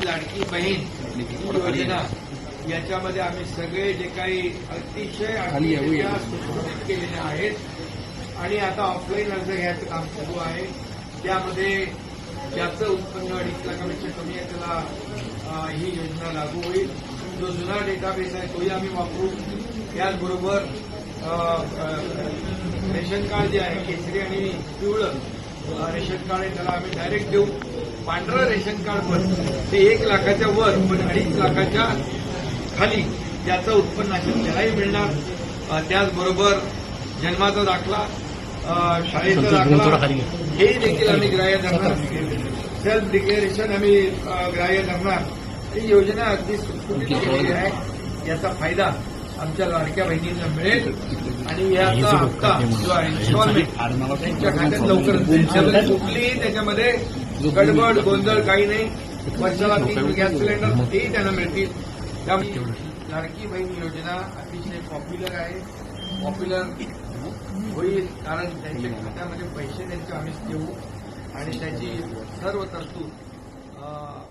बहीण ही योजना याच्यामध्ये आम्ही सगळे जे काही अतिशय सुशोभित केलेले आहेत. आणि आता ऑफलाईन अर्ज घ्यायचं काम सुरू आहे. त्यामध्ये ज्याचं उत्पन्न अडीच लाखापेक्षा कमी आहे त्याला ही योजना लागू होईल. जो जुना डेटाबेस आहे तोही आम्ही वापरू. त्याचबरोबर रेशन कार्ड जे आहे केसरी आणि पिवळं रेशन कार्ड आहे त्याला आम्ही डायरेक्ट देऊ. पांढरं रेशन कार्ड पण ते एक लाखाच्या वर पण अडीच लाखाच्या खाली ज्याचं उत्पन्न असेल त्यालाही मिळणार त्याचबरोबर जन्माचा दाखला शाळेचा दाखला हे देखील आम्ही ग्राह्य धरणार. सेल्फ डिक्लेरेशन आम्ही ग्राह्य धरणार. ही योजना अगदी सुटसुटीत केलेली आहे. याचा फायदा आमच्या लाडक्या बहिणींना मिळेल. आणि याचा हप्ता जो आहे इन्स्टॉलमेंट त्यांच्या खात्यात लवकरच. त्यामध्ये कुठलीही त्याच्यामध्ये गडबड गोंधळ काही नाही. वर्षाला तीन गॅस सिलेंडर तेही त्यांना मिळतील. त्यामुळे लाडकी बहीण योजना अतिशय पॉप्युलर आहे. पॉप्युलर होईल कारण त्यांच्या खात्यामध्ये पैसे त्यांचे आम्हीच देऊ. आणि त्याची सर्व तरतूद अं,